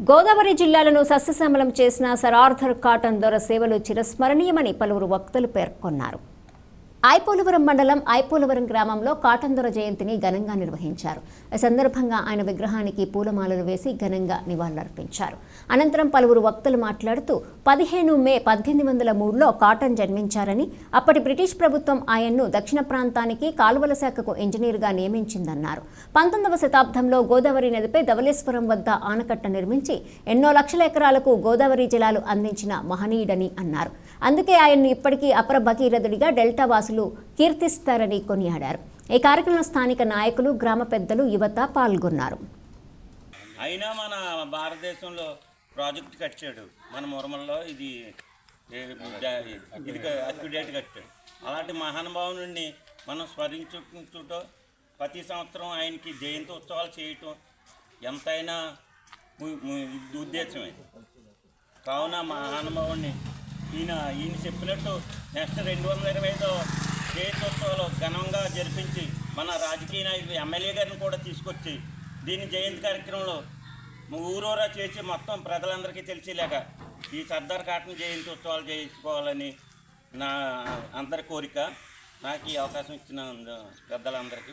గోదావరి జిల్లాలను సస్యశ్యామలం చేసిన సర్ ఆర్థర్ కాటన్ దొర సేవలు చిరస్మరణీయమని పలువురు వక్తలు పేర్కొన్నారు. ఐపోలవరం మండలం ఐపోలవరం గ్రామంలో కాటందొర జయంతిని ఘనంగా నిర్వహించారు. ఈ సందర్భంగా ఆయన విగ్రహానికి పూలమాలలు వేసి ఘనంగా నివాళులర్పించారు. అనంతరం పలువురు వక్తలు మాట్లాడుతూ పదిహేను మే పద్దెనిమిది వందల మూడులో కాటన్ జన్మించారని అప్పటి బ్రిటిష్ ప్రభుత్వం ఆయన్ను దక్షిణ ప్రాంతానికి కాలువల శాఖకు ఇంజనీర్గా నియమించిందన్నారు. పంతొమ్మిదవ శతాబ్దంలో గోదావరి నదిపై ధవళేశ్వరం వద్ద ఆనకట్ట నిర్మించి ఎన్నో లక్షల ఎకరాలకు గోదావరి జలాలు అందించిన మహనీయుడని అన్నారు. అందుకే ఆయన్ను ఇప్పటికీ అపర భగీరథుడిగా డెల్టా వాసులు కీర్తిస్తారని కొనియాడారు. ఈ కార్యక్రమంలో స్థానిక నాయకులు గ్రామ పెద్దలు యువత పాల్గొన్నారు. అయినా మన భారతదేశంలో ప్రాజెక్ట్ కట్టాడు మన మురమల్లో ఇది ఇది అక్యుడేట్ కట్టాడు అలాంటి మహానుభావుని మనం స్మరించుకుంటూ ప్రతి సంవత్సరం ఆయనకి జయంతి ఉత్సవాలు చేయటం ఎంతైనా ఉద్దేశమే. కావున మహానుభావుని ఈయన ఈయన చెప్పినట్టు నెక్స్ట్ రెండు వందల ఇరవై ఐదో జయంతోత్సవాలు ఘనంగా జరిపించి మన రాజకీయ నాయకులు ఎమ్మెల్యే గారిని కూడా తీసుకొచ్చి దీని జయంతి కార్యక్రమంలో ఊరూరా చేసి మొత్తం ప్రజలందరికీ తెలిసేలాగా ఈ సర్దార్ కాటన్ జయంతి ఉత్సవాలు చేసుకోవాలని నా అందరి కోరిక. నాకు ఈ అవకాశం ఇచ్చిన పెద్దలందరికీ